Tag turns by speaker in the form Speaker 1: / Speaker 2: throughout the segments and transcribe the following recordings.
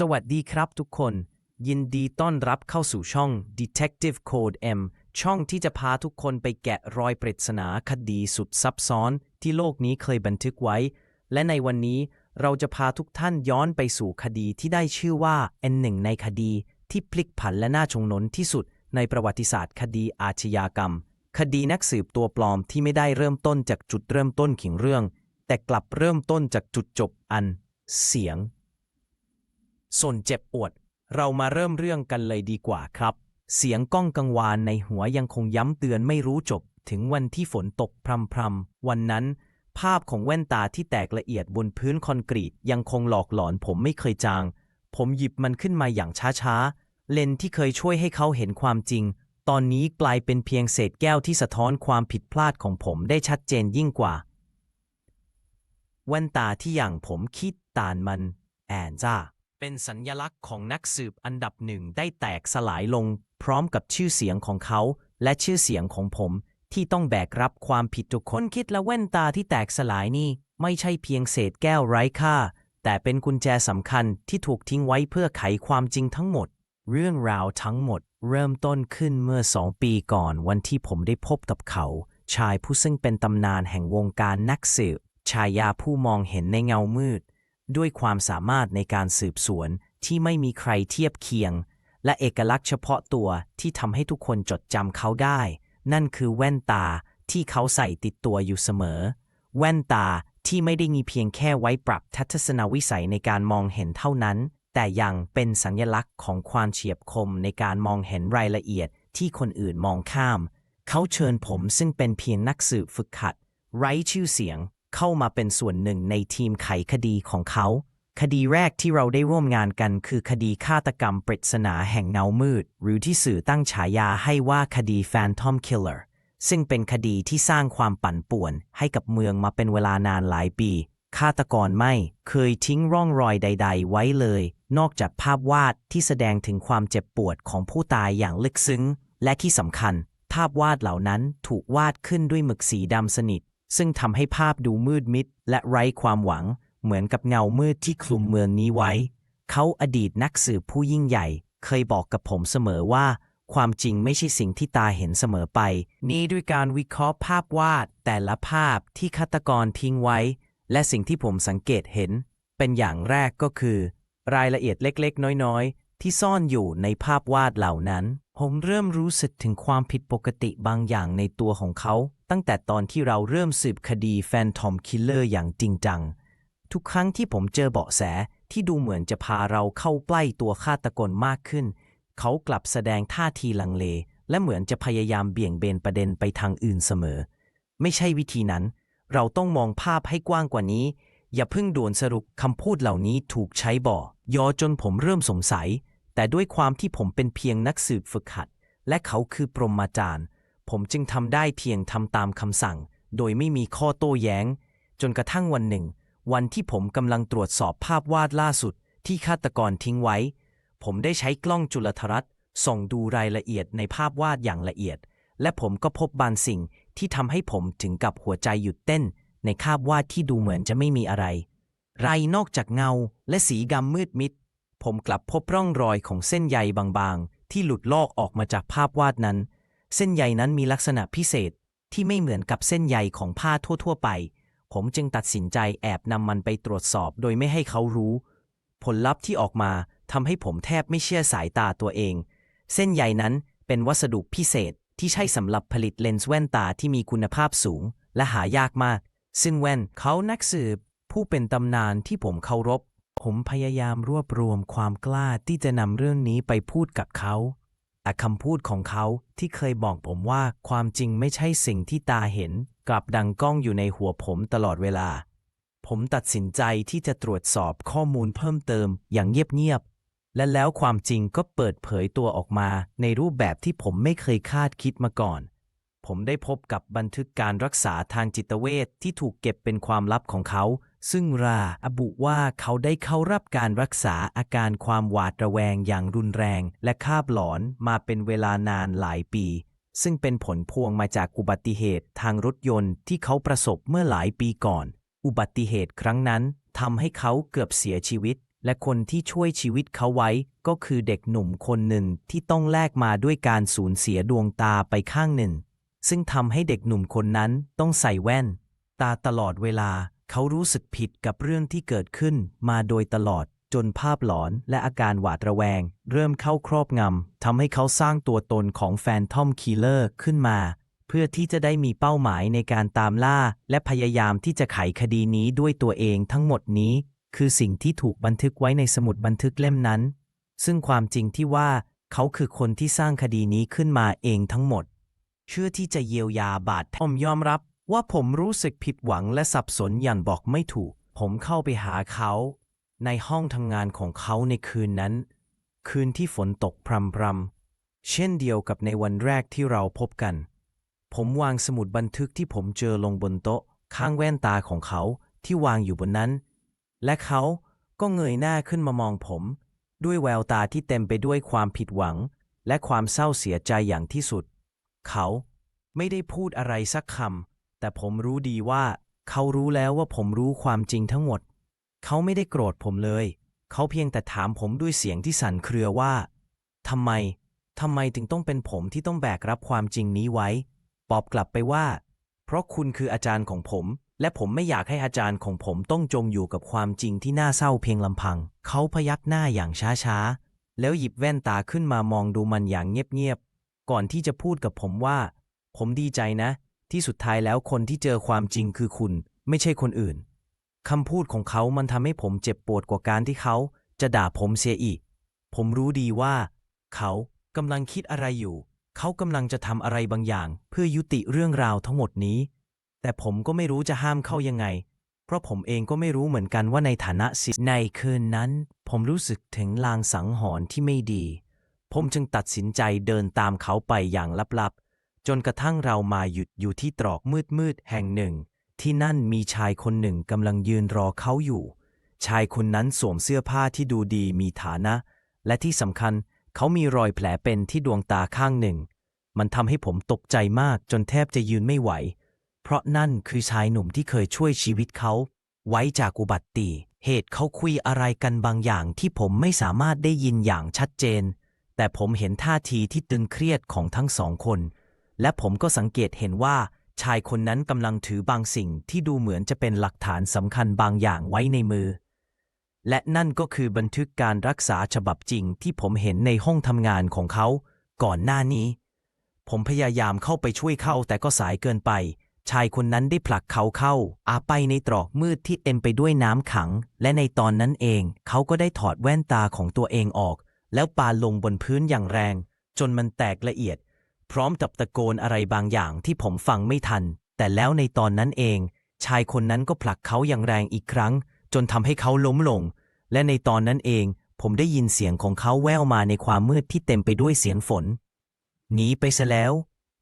Speaker 1: สวัสดีครับทุกคน ยินดีต้อนรับเข้าสู่ช่อง Detective Code M ช่องที่จะพาทุกคนไปแกะรอยปริศนาคดีสุดซับซ้อนที่โลกนี้เคยบันทึกไว้ และในวันนี้เราจะพาทุกท่านย้อนไปสู่คดีที่ได้ชื่อว่าเป็นหนึ่งในคดีที่พลิกผันและน่าชงนที่สุดในประวัติศาสตร์คดีอาชญากรรม คดีนักสืบตัวปลอมที่ไม่ได้เริ่มต้นจากจุดเริ่มต้นของเรื่อง แต่กลับเริ่มต้นจากจุดจบอัน เสียง ส่วนเจ็บปวด เรามาเริ่มเรื่องกันเลยดีกว่าครับ เสียงก้องกังวานในหัวยังคงย้ำเตือนไม่รู้จบ ถึงวันที่ฝนตกพรำๆ วันนั้น ภาพของแว่นตาที่แตกละเอียดบนพื้นคอนกรีตยังคงหลอกหลอนผมไม่เคยจาง ผมหยิบมันขึ้นมาอย่างช้าๆ เลนที่เคยช่วยให้เขาเห็นความจริง ตอนนี้กลายเป็นเพียงเศษแก้วที่สะท้อนความผิดพลาดของผมได้ชัดเจนยิ่งกว่าแว่นตาที่อย่างผมคิดตานมันแอนจ้า เป็นสัญญลักษณ์ของนักสืบอันดับหนึ่งได้แตกสลายลง พร้อมกับชื่อเสียงของเขา และชื่อเสียงของผม ที่ต้องแบกรับความผิดทุกคนคิดและแว่นตาที่แตกสลายนี่ ไม่ใช่เพียงเศษแก้วไร้ค่า แต่เป็นกุญแจสำคัญที่ถูกทิ้งไว้เพื่อไขความจริงทั้งหมด เรื่องราวทั้งหมด เริ่มต้นขึ้นเมื่อสองปีก่อนวันที่ผมได้พบกับเขา ชายผู้ซึ่งเป็นตำนานแห่งวงการนักสืบ ชายาผู้มองเห็นในเงามืด ด้วยความสามารถในการสืบสวนที่ไม่มีใครเทียบเคียง และเอกลักษณ์เฉพาะตัวที่ทำให้ทุกคนจดจำเขาได้ นั่นคือแว่นตาที่เขาใส่ติดตัวอยู่เสมอ แว่นตาที่ไม่ได้มีเพียงแค่ไว้ปรับทัศนวิสัยในการมองเห็นเท่านั้น แต่ยังเป็นสัญลักษณ์ของความเฉียบคมในการมองเห็นรายละเอียดที่คนอื่นมองข้าม เขาเชิญผมซึ่งเป็นเพียงนักสืบฝึกหัด ไร้ชื่อเสียง เข้ามาเป็นส่วนหนึ่งในทีมไขคดีของเขา คดีแรกที่เราได้ร่วมงานกันคือคดีฆาตกรรมปริศนาแห่งเงามืด หรือที่สื่อตั้งฉายาให้ว่าคดี Phantom Killer ซึ่งเป็นคดีที่สร้างความปั่นป่วน ให้กับเมืองมาเป็นเวลานานหลายปีฆาตกรไม่เคยทิ้งร่องรอยใด ๆ ไว้เลย นอกจากภาพวาดที่แสดงถึงความเจ็บปวดของผู้ตายอย่างลึกซึ้ง และที่สำคัญ ภาพวาดเหล่านั้นถูกวาดขึ้นด้วยหมึกสีดำสนิท ซึ่งทำให้ภาพดูมืดมิดและไร้ความหวัง เหมือนกับเงามืดที่คลุมเมืองนี้ไว้ เขาอดีตนักสืบผู้ยิ่งใหญ่ เคยบอกกับผมเสมอว่า ความจริงไม่ใช่สิ่งที่ตาเห็นเสมอไป นี่ด้วยการวิเคราะห์ภาพวาดแต่ละภาพที่ฆาตกรทิ้งไว้ และสิ่งที่ผมสังเกตเห็น เป็นอย่างแรกก็คือ รายละเอียดเล็กๆ น้อยๆ ที่ซ่อนอยู่ในภาพวาดเหล่านั้น ผมเริ่มรู้สึกถึงความผิดปกติบางอย่างในตัวของเขา ตั้งแต่ตอนที่เราเริ่มสืบคดีแฟนทอมคิลเลอร์อย่างจริงจัง ทุกครั้งที่ผมเจอเบาะแสที่ดูเหมือนจะพาเราเข้าใกล้ตัวฆาตกรมากขึ้น เขากลับแสดงท่าทีลังเล และเหมือนจะพยายามเบี่ยงเบนประเด็นไปทางอื่นเสมอ ไม่ใช่วิธีนั้น เราต้องมองภาพให้กว้างกว่านี้ อย่าเพิ่งด่วนสรุปคำพูดเหล่านี้ถูกใช้บ่อยอจนผมเริ่มสงสัย แต่ด้วยความที่ผมเป็นเพียงนักสืบฝึกหัด และเขาคือปรมาจารย์ ผมจึงทำได้เพียงทำตามคำสั่ง โดยไม่มีข้อโต้แย้ง จนกระทั่งวันหนึ่ง วันที่ผมกำลังตรวจสอบภาพวาดล่าสุดที่ฆาตกรทิ้งไว้ ผมได้ใช้กล้องจุลทรรศน์ส่องดูรายละเอียดในภาพวาดอย่างละเอียด และผมก็พบบางสิ่งที่ทำให้ผมถึงกับหัวใจหยุดเต้น ในภาพวาดที่ดูเหมือนจะไม่มีอะไร ไรนอกจากเงาและสีดำมืดมิด ผมกลับพบร่องรอยของเส้นใยบางๆ ที่หลุดลอกออกมาจากภาพวาดนั้น เส้นใยนั้นมีลักษณะพิเศษที่ไม่เหมือนกับเส้นใยของผ้าทั่ว ๆ ไป ผมจึงตัดสินใจแอบนำมันไปตรวจสอบโดยไม่ให้เขารู้ ผลลัพธ์ที่ออกมาทำให้ผมแทบไม่เชื่อสายตาตัวเอง เส้นใยนั้นเป็นวัสดุพิเศษที่ใช้สำหรับผลิตเลนส์แว่นตาที่มีคุณภาพสูง และหายากมาก ซึ่งแว่นเขานักสืบ ผู้เป็นตำนานที่ผมเคารพ ผมพยายามรวบรวมความกล้าที่จะนำเรื่องนี้ไปพูดกับเขา แต่คำพูดของเขาที่เคยบอกผมว่าความจริงไม่ใช่สิ่งที่ตาเห็น กลับดังก้องอยู่ในหัวผมตลอดเวลา ผมตัดสินใจที่จะตรวจสอบข้อมูลเพิ่มเติมอย่างเงียบๆ และแล้วความจริงก็เปิดเผยตัวออกมาในรูปแบบที่ผมไม่เคยคาดคิดมาก่อน ผมได้พบกับบันทึกการรักษาทางจิตเวชที่ถูกเก็บเป็นความลับของเขา ซึ่งราระบุว่าเขาได้เข้ารับการรักษาอาการความหวาดระแวงอย่างรุนแรง และคาบหลอนมาเป็นเวลานานหลายปี ซึ่งเป็นผลพวงมาจากอุบัติเหตุทางรถยนต์ที่เขาประสบเมื่อหลายปีก่อน อุบัติเหตุครั้งนั้นทำให้เขาเกือบเสียชีวิต และคนที่ช่วยชีวิตเขาไว้ก็คือเด็กหนุ่มคนหนึ่งที่ต้องแลกมาด้วยการสูญเสียดวงตาไปข้างหนึ่ง ซึ่งทำให้เด็กหนุ่มคนนั้นต้องใส่แว่น ตาตลอดเวลา เขารู้สึกผิดกับเรื่องที่เกิดขึ้นมาโดยตลอด จนภาพหลอนและอาการหวาดระแวง เริ่มเข้าครอบงำทำให้เขาสร้างตัวตนของแฟนทอมคีเลอร์ขึ้นมา เพื่อที่จะได้มีเป้าหมายในการตามล่า และพยายามที่จะไขคดีนี้ด้วยตัวเองทั้งหมดนี้ คือสิ่งที่ถูกบันทึกไว้ในสมุดบันทึกเล่มนั้น ซึ่งความจริงที่ว่าเขาคือคนที่สร้างคดีนี้ขึ้นมาเองทั้งหมด เชื่อที่จะเยียวยาบาดผมยอมรับ ว่าผมรู้สึกผิดหวังและสับสนอย่างบอกไม่ถูก ผมเข้าไปหาเขา ในห้องทำงานของเขาในคืนนั้น คืนที่ฝนตกพรำๆเช่นเดียวกับในวันแรกที่เราพบกัน ผมวางสมุดบันทึกที่ผมเจอลงบนโต๊ะ ข้างแว่นตาของเขาที่วางอยู่บนนั้น และเขาก็เงยหน้าขึ้นมามองผม ด้วยแววตาที่เต็มไปด้วยความผิดหวัง และความเศร้าเสียใจอย่างที่สุด เขาไม่ได้พูดอะไรสักคำ แต่ผมรู้ดีว่า เขารู้แล้วว่าผมรู้ความจริงทั้งหมด เขาไม่ได้โกรธผมเลย เขาเพียงแต่ถามผมด้วยเสียงที่สั่นเครือว่าทำไมทำไมถึงต้องเป็นผมที่ต้องแบกรับความจริงนี้ไว้ตอบกลับไปว่า เพราะคุณคืออาจารย์ของผม และผมไม่อยากให้อาจารย์ของผมต้องจมอยู่กับความจริงที่น่าเศร้าเพียงลำพัง เขาพยักหน้าอย่างช้าๆ แล้วหยิบแว่นตาขึ้นมามองดูมันอย่างเงียบๆ ก่อนที่จะพูดกับผมว่า ผมดีใจนะ ที่สุดท้ายแล้วคนที่เจอความจริงคือคุณ ไม่ใช่คนอื่นคำพูดของเขามันทำให้ผมเจ็บปวดกว่าการที่เขาจะด่าผมเสียอีก ผมรู้ดีว่า เขากำลังคิดอะไรอยู่ เขากำลังจะทำอะไรบางอย่าง เพื่อยุติเรื่องราวทั้งหมดนี้ แต่ผมก็ไม่รู้จะห้ามเขายังไง เพราะผมเองก็ไม่รู้เหมือนกันว่าในฐานะศิในคืนนั้น ผมรู้สึกถึงลางสังหรณ์ที่ไม่ดี ผมจึงตัดสินใจเดินตามเขาไปอย่างลับๆ จนกระทั่งเรามาหยุดอยู่ที่ตรอกมืดๆแห่งหนึ่ง ที่นั่นมีชายคนหนึ่งกำลังยืนรอเขาอยู่ ชายคนนั้นสวมเสื้อผ้าที่ดูดีมีฐานะ และที่สำคัญเขามีรอยแผลเป็นที่ดวงตาข้างหนึ่ง มันทำให้ผมตกใจมากจนแทบจะยืนไม่ไหว เพราะนั่นคือชายหนุ่มที่เคยช่วยชีวิตเขา ไว้จากอุบัติเหตุเขาคุยอะไรกันบางอย่างที่ผมไม่สามารถได้ยินอย่างชัดเจน แต่ผมเห็นท่าทีที่ตึงเครียดของทั้งสองคน และผมก็สังเกตเห็นว่าชายคนนั้นกำลังถือบางสิ่งที่ดูเหมือนจะเป็นหลักฐานสำคัญบางอย่างไว้ในมือ และนั่นก็คือบันทึกการรักษาฉบับจริงที่ผมเห็นในห้องทำงานของเขา ก่อนหน้านี้ ผมพยายามเข้าไปช่วยเขาแต่ก็สายเกินไป ชายคนนั้นได้ผลักเขาเข้า อาไปในตรอกมืดที่เต็มไปด้วยน้ำขัง และในตอนนั้นเอง เขาก็ได้ถอดแว่นตาของตัวเองออก แล้วปาลงบนพื้นอย่างแรง จนมันแตกละเอียด พร้อมกับตะโกนอะไรบางอย่างที่ผมฟังไม่ทัน แต่แล้วในตอนนั้นเอง ชายคนนั้นก็ผลักเขาอย่างแรงอีกครั้ง จนทำให้เขาล้มลง และในตอนนั้นเองผมได้ยินเสียงของเขาแว่วมาในความมืดที่เต็มไปด้วยเสียงฝน หนีไปซะแล้ว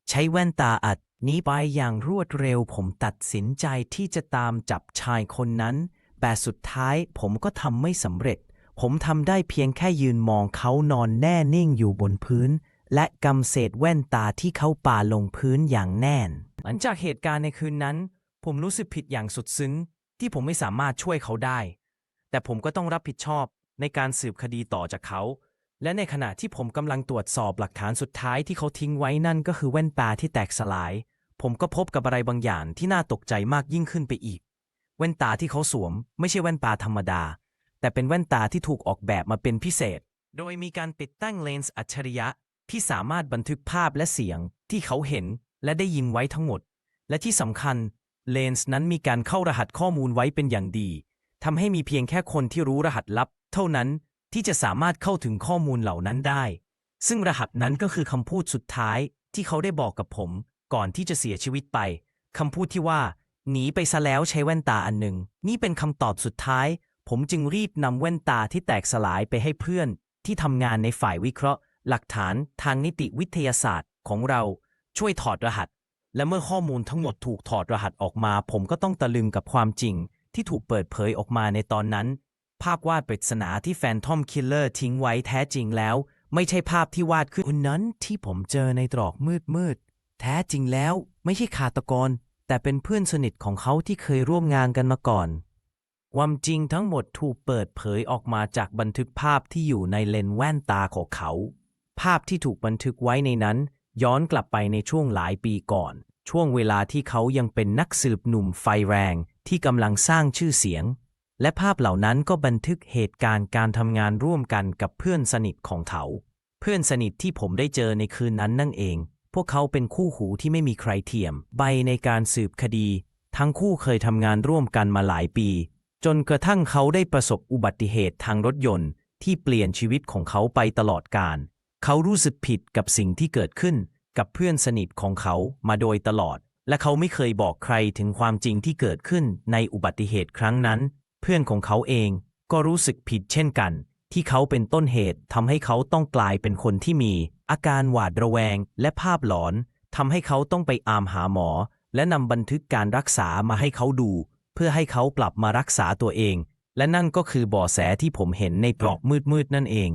Speaker 1: ใช้แว่นตาอัดหนีไปอย่างรวดเร็ว ผมตัดสินใจที่จะตามจับชายคนนั้น แต่สุดท้ายผมก็ทำไม่สำเร็จ ผมทำได้เพียงแค่ยืนมองเขานอนแน่นิ่งอยู่บนพื้น และกำเศษแว่นตาที่เขาป่าลงพื้นอย่างแน่น หลังจากเหตุการณ์ในคืนนั้น ผมรู้สึกผิดอย่างสุดซึ้ง ที่ผมไม่สามารถช่วยเขาได้ แต่ผมก็ต้องรับผิดชอบในการสืบคดีต่อจากเขา และในขณะที่ผมกำลังตรวจสอบหลักฐานสุดท้ายที่เขาทิ้งไว้นั่นก็คือแว่นตาที่แตกสลาย ผมก็พบกับอะไรบางอย่างที่น่าตกใจมากยิ่งขึ้นไปอีก แว่นตาที่เขาสวม ไม่ใช่แว่นตาธรรมดา แต่เป็นแว่นตาที่ถูกออกแบบมาเป็นพิเศษ โดยมีการติดตั้งเลนส์อัจฉริยะ ที่สามารถบันทึกภาพและเสียงที่เขาเห็นและได้ยินไว้ทั้งหมด และที่สำคัญเลนส์นั้นมีการเข้ารหัสข้อมูลไว้เป็นอย่างดีทำให้มีเพียงแค่คนที่รู้รหัสลับ เท่านั้นที่จะสามารถเข้าถึงข้อมูลเหล่านั้นได้ ซึ่งรหัสนั้นก็คือคำพูดสุดท้ายที่เขาได้บอกกับผม ก่อนที่จะเสียชีวิตไปคำพูดที่ว่า หนีไปซะแล้วใช้แว่นตาอันหนึ่ง นี่เป็นคำตอบสุดท้าย ผมจึงรีบนำแว่นตาที่แตกสลายไปให้เพื่อน ที่ทำงานในฝ่ายวิเคราะห์ หลักฐานทางนิติวิทยาศาสตร์ของเราช่วยถอดรหัส และเมื่อข้อมูลทั้งหมดถูกถอดรหัสออกมา ผมก็ต้องตะลึงกับความจริง ที่ถูกเปิดเผยออกมาในตอนนั้น ภาพวาดปริศนาที่แฟนทอมคิลเลอร์ทิ้งไว้แท้จริงแล้ว ไม่ใช่ภาพที่วาดขึ้นคนนั้นที่ผมเจอในตรอกมืดมืดๆแท้จริงแล้วไม่ใช่ฆาตกร แต่เป็นเพื่อนสนิทของเขาที่เคยร่วมงานกันมาก่อนความจริงทั้งหมดถูกเปิดเผยออกมาจากบันทึกภาพที่อยู่ในเลนส์แว่นตาของเขา ภาพที่ถูกบันทึกไว้ในนั้น ย้อนกลับไปในช่วงหลายปีก่อน ช่วงเวลาที่เขายังเป็นนักสืบหนุ่มไฟแรง ที่กำลังสร้างชื่อเสียง และภาพเหล่านั้นก็บันทึกเหตุการณ์การทำงานร่วมกันกับเพื่อนสนิทของเขา เพื่อนสนิทที่ผมได้เจอในคืนนั้นนั่นเอง พวกเขาเป็นคู่หูที่ไม่มีใครเทียม ใบในการสืบคดี ทั้งคู่เคยทำงานร่วมกันมาหลายปี จนกระทั่งเขาได้ประสบอุบัติเหตุทางรถยนต์ ที่เปลี่ยนชีวิตของเขาไปตลอดกาล เขารู้สึกผิดกับสิ่งที่เกิดขึ้นกับเพื่อนสนิทของเขามาโดยตลอด และเขาไม่เคยบอกใครถึงความจริงที่เกิดขึ้นในอุบัติเหตุครั้งนั้น เพื่อนของเขาเองก็รู้สึกผิดเช่นกัน ที่เขาเป็นต้นเหตุทำให้เขาต้องกลายเป็นคนที่มี อาการหวาดระแวงและภาพหลอนทำให้เขาต้องไปอามหาหมอ และนำบันทึกการรักษามาให้เขาดู เพื่อให้เขากลับมารักษาตัวเอง และนั่นก็คือเบ่อแสที่ผมเห็นในปลอกมืดๆนั่นเอง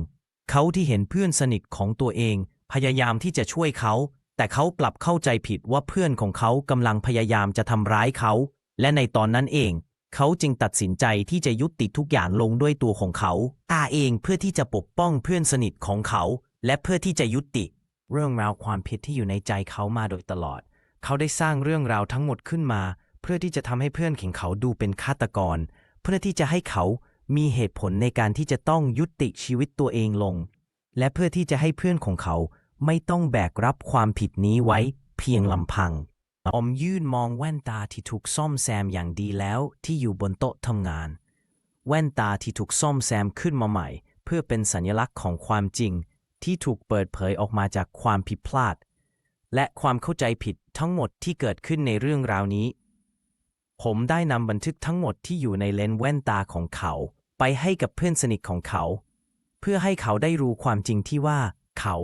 Speaker 1: เขาที่เห็นเพื่อนสนิทของตัวเอง พยายามที่จะช่วยเขา แต่เขากลับเข้าใจผิดว่าเพื่อนของเขากำลังพยายามจะทำร้ายเขา และในตอนนั้นเอง เขาจึงตัดสินใจที่จะยุติทุกอย่างลงด้วยตัวของเขาตาเองเพื่อที่จะปกป้องเพื่อนสนิทของเขา และเพื่อที่จะยุติ เรื่องราวความผิดที่อยู่ในใจเขามาโดยตลอด เขาได้สร้างเรื่องราวทั้งหมดขึ้นมา เพื่อที่จะทำให้เพื่อนของเขาดูเป็นฆาตกร เพื่อที่จะให้เขา มีเหตุผลในการที่จะต้องยุติชีวิตตัวเองลง และเพื่อที่จะให้เพื่อนของเขาไม่ต้องแบกรับความผิดนี้ไว้เพียงลำพัง อมยื่นมองแว่นตาที่ถูกซ่อมแซมอย่างดีแล้วที่อยู่บนโต๊ะทำงาน แว่นตาที่ถูกซ่อมแซมขึ้นมาใหม่ เพื่อเป็นสัญลักษณ์ของความจริง ที่ถูกเปิดเผยออกมาจากความผิดพลาด และความเข้าใจผิดทั้งหมดที่เกิดขึ้นในเรื่องราวนี้ ผมได้นำบันทึกทั้งหมดที่อยู่ในเลนส์แว่นตาของเขา ไปให้กับเพื่อนสนิทของเขา เพื่อให้เขาได้รู้ความจริงที่ว่า เขา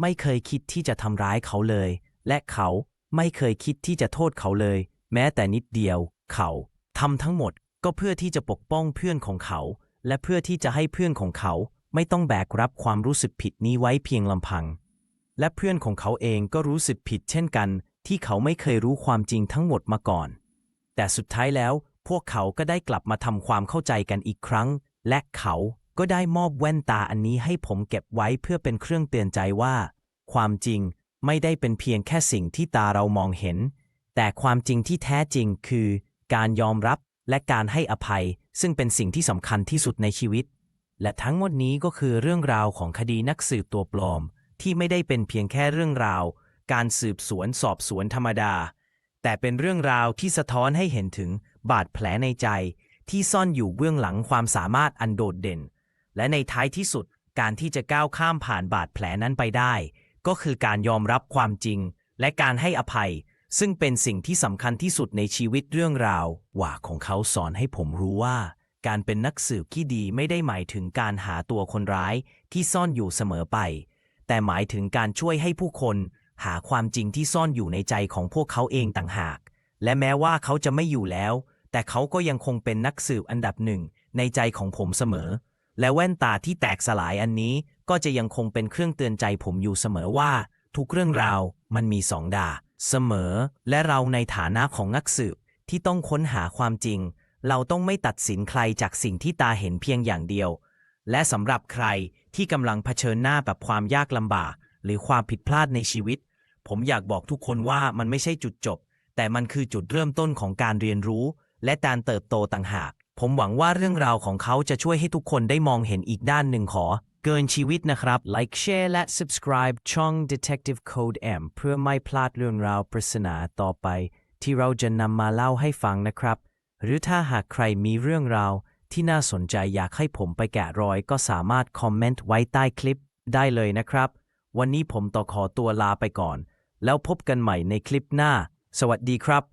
Speaker 1: ไม่เคยคิดที่จะทำร้ายเขาเลย และเขาไม่เคยคิดที่จะโทษเขาเลย แม้แต่นิดเดียว เขาทำทั้งหมดก็เพื่อที่จะปกป้องเพื่อนของเขา และเพื่อที่จะให้เพื่อนของเขาไม่ต้องแบกรับความรู้สึกผิดนี้ไว้เพียงลำพัง และเพื่อนของเขาเองก็รู้สึกผิดเช่นกัน ที่เขาไม่เคยรู้ความจริงทั้งหมดมาก่อน แต่สุดท้ายแล้ว พวกเขาก็ได้กลับมาทำความเข้าใจกันอีกครั้ง และเขาก็ได้มอบแว่นตาอันนี้ให้ผมเก็บไว้เพื่อเป็นเครื่องเตือนใจว่า ความจริงไม่ได้เป็นเพียงแค่สิ่งที่ตาเรามองเห็น แต่ความจริงที่แท้จริงคือ การยอมรับและการให้อภัย ซึ่งเป็นสิ่งที่สำคัญที่สุดในชีวิต และทั้งหมดนี้ก็คือเรื่องราวของคดีนักสืบตัวปลอม ที่ไม่ได้เป็นเพียงแค่เรื่องราว การสืบสวนสอบสวนธรรมดา แต่เป็นเรื่องราวที่สะท้อนให้เห็นถึง บาดแผลในใจที่ซ่อนอยู่เบื้องหลังความสามารถอันโดดเด่น และในท้ายที่สุดการที่จะก้าวข้ามผ่านบาดแผลนั้นไปได้ ก็คือการยอมรับความจริง และการให้อภัย ซึ่งเป็นสิ่งที่สำคัญที่สุดในชีวิตเรื่องราวว่าของเขาสอนให้ผมรู้ว่า การเป็นนักสืบที่ดีไม่ได้หมายถึงการหาตัวคนร้ายที่ซ่อนอยู่เสมอไป แต่หมายถึงการช่วยให้ผู้คน หาความจริงที่ซ่อนอยู่ในใจของพวกเขาเองต่างหาก และแม้ว่าเขาจะไม่อยู่แล้ว แต่เขาก็ยังคงเป็นนักสืบอันดับหนึ่งในใจของผมเสมอ และแว่นตาที่แตกสลายอันนี้ก็จะยังคงเป็นเครื่องเตือนใจผมอยู่เสมอว่า ทุกเรื่องราวมันมีสองดา เสมอ และเราในฐานะของนักสืบที่ต้องค้นหาความจริง เราต้องไม่ตัดสินใครจากสิ่งที่ตาเห็นเพียงอย่างเดียว และสำหรับใครที่กำลังเผชิญหน้ากับความยากลำบาก หรือความผิดพลาดในชีวิต ผมอยากบอกทุกคนว่ามันไม่ใช่จุดจบ แต่มันคือจุดเริ่มต้นของการเรียนรู้ และการเติบโตต่างหาก ผมหวังว่าเรื่องราวของเขาจะช่วยให้ทุกคนได้มองเห็นอีกด้านหนึ่งขอ เกินชีวิตนะครับ Like Share และ Subscribe ช่อง Detective Code M เพื่อไม่พลาดเรื่องราวปริศนาต่อไป ที่เราจะนำมาเล่าให้ฟังนะครับ หรือถ้าหากใครมีเรื่องราวที่น่าสนใจอยากให้ผมไปแกะรอยก็สามารถคอมเมนต์ไว้ใต้คลิปได้เลยนะครับ วันนี้ผมต่อขอตัวลาไปก่อน แล้วพบกันใหม่ในคลิปหน้า สวัสดีครับ